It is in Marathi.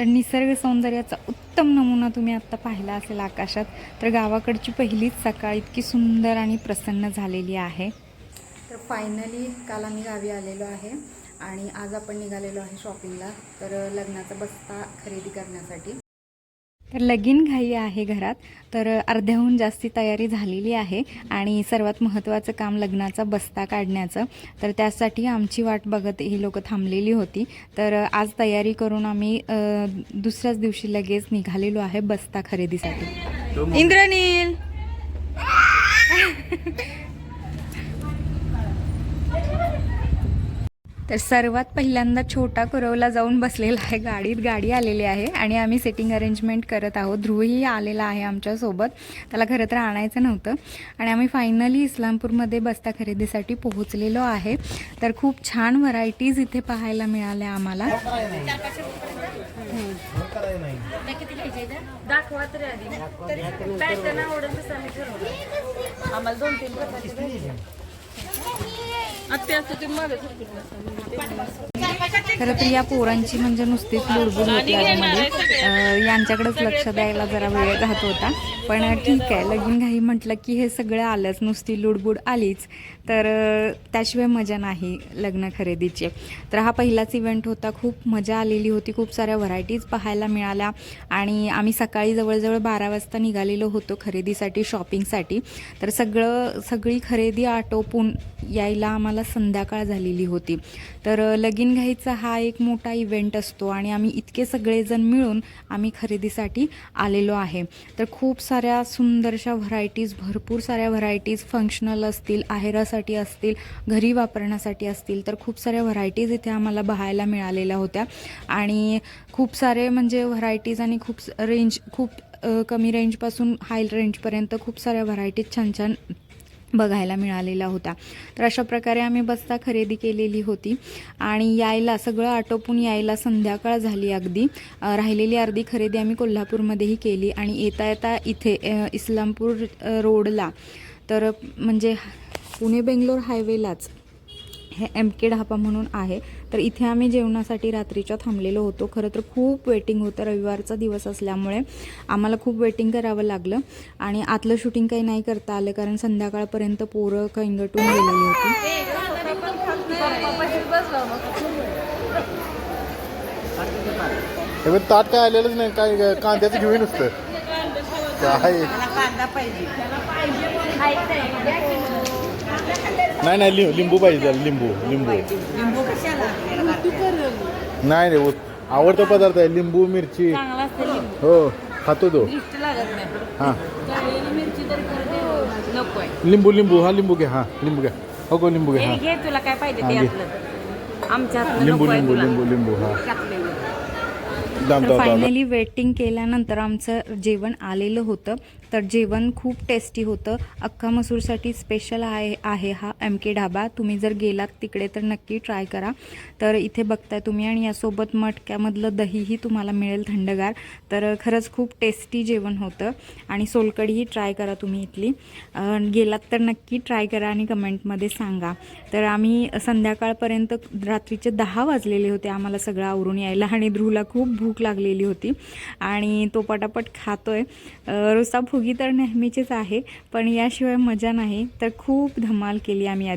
तर निसर्ग सौंदर्याचा उत्तम नमुना तुम्ही आत्ता पाहिला असेल आकाशात तर गावाकडची पहिलीच सकाळ इतकी सुंदर आणि प्रसन्न झालेली आहे. तर फायनली काल आम्ही गावी आलेलो आहे आणि आज आपण निघालेलो आहे शॉपिंगला तर लग्नाचा बस्ता खरेदी करण्यासाठी. तर लगीन घाई आहे घरात तर अर्ध्याहून जास्ती तयारी झालेली आहे आणि सर्वात महत्त्वाचं काम लग्नाचा बस्ता काढण्याचं. तर त्यासाठी आमची वाट बघत ही लोक थांबलेली होती. तर आज तयारी करून आम्ही दुसऱ्याच दिवशी लगेच निघालेलो आहे बस्ता खरेदीसाठी. इंद्रनील! तर सर्वात पहिल्यांदा छोटा कुरवला जाऊन बसलेला आहे. गाडीत गाडी आलेली आहे आणि आम्ही सेटिंग अरेंजमेंट करत आहोत. ध्रुवही आलेला आहे आमच्यासोबत. त्याला खरं तर आणायचं नव्हतं. आणि आम्ही फायनली इस्लामपूरमध्ये बस्ता खरेदीसाठी पोहोचलेलो आहे. तर खूप छान व्हरायटीज इथे पाहायला मिळाल्या आम्हाला. आम्हाला दोन तीन प्रकारचे पाहिजे. आत्ते असतं ते मागं खरं तर या पोरांची म्हणजे नुसतीच लुडबुड होती यांच्याकडेच लक्ष द्यायला जरा वेळ जात होता. पण ठीक आहे. लगीन घाई म्हटलं की हे सगळं आलंच. नुसती लुडबुड आलीच. तर त्याशिवाय मजा नाही लग्न खरेदीची. तर हा पहिलाच इव्हेंट होता. खूप मजा आलेली होती. खूप साऱ्या व्हरायटीज पाहायला मिळाल्या. आणि आम्ही सकाळी जवळजवळ बारा वाजता निघालेलो होतो खरेदीसाठी शॉपिंगसाठी तर सगळं सगळी खरेदी आटोपून यायला आम्हाला संध्याकाळ झालेली होती. तर लगीन घाईचा हा एक मोठा इव्हेंट असतो. आणि आम्ही इतके सगळेजण मिळून आम्ही खरेदीसाठी आलेलो आहे. तर खूप साऱ्या सुंदरशा व्हरायटीज भरपूर साऱ्या व्हरायटीज फंक्शनल असतील आहेरासाठी असतील घरी वापरण्यासाठी असतील तर खूप साऱ्या व्हरायटीज इथे आम्हाला पाहायला मिळालेल्या होत्या. आणि खूप सारे म्हणजे व्हरायटीज आणि खूप रेंज खूप कमी रेंजपासून हाय रेंजपर्यंत खूप साऱ्या व्हरायटीज छान छान बघायला मिळालेला होता. तर अशा प्रकारे आम्ही बस्ता खरेदी केलेली होती आणि यायला सगळं आटोपून यायला संध्याकाळ झाली अगदी. राहिलेली अर्धी खरेदी आम्ही कोल्हापूरमध्येही केली आणि येता येता इथे इस्लामपूर रोडला. तर म्हणजे पुणे बेंगलोर हायवेलाच हे एम के ढाबा म्हणून आहे. तर इथे आम्ही जेवणासाठी रात्रीच्या थांबलेलो होतो. खरं तर खूप वेटिंग होतं. रविवारचा दिवस असल्यामुळे आम्हाला खूप वेटिंग करावं लागलं. आणि आतलं शूटिंग काही नाही करता आलं कारण संध्याकाळपर्यंत पोरं कैंगटून गेलेली होती. ताट काय आलेलंच नाही. काय कांद्याचं घेऊन काय? नाही नाही लिंबू लिंबू पाहिजे त्याला लिंबू लिंबू. नाही रे आवडता पदार्थ आहे लिंबू मिरची. चांगला असते लिंबू. हो खातो तो. हां. आहे लिंबू लिंबू हा लिंबू घ्या हां लिंबू घ्या. हो गो लिंबू घ्या हे हां. तुला काय पाहिजे हा, लिंबू लिंबू. लिंबू लिंबू हां. तर फायनली वेटिंग केल्यानंतर आमचं जेवण आलेलं होतं. तर जेवण खूप टेस्टी होतं. अख्खा मसूरसाठी स्पेशल आहे आहे हा एम के ढाबा. तुम्ही जर गेलात तिकडे तर नक्की ट्राय करा. तर इथे बघताय तुम्ही आणि यासोबत मटक्यामधलं दहीही तुम्हाला मिळेल थंडगार. तर खरंच खूप टेस्टी जेवण होतं. आणि सोलकडीही ट्राय करा तुम्ही इथली. गेलात तर नक्की ट्राय करा आणि कमेंटमध्ये सांगा. तर आम्ही संध्याकाळपर्यंत रात्रीचे दहा वाजलेले होते. आम्हाला सगळं आवरून यायला आणि ध्रुवला खूप भूक भूक लागलेली होती आणि तो पटापट खातो आहे रुसा फुगी तर नेहमीचीच आहे पण याशिवाय मजा नाही. तर खूप धमाल केली आम्ही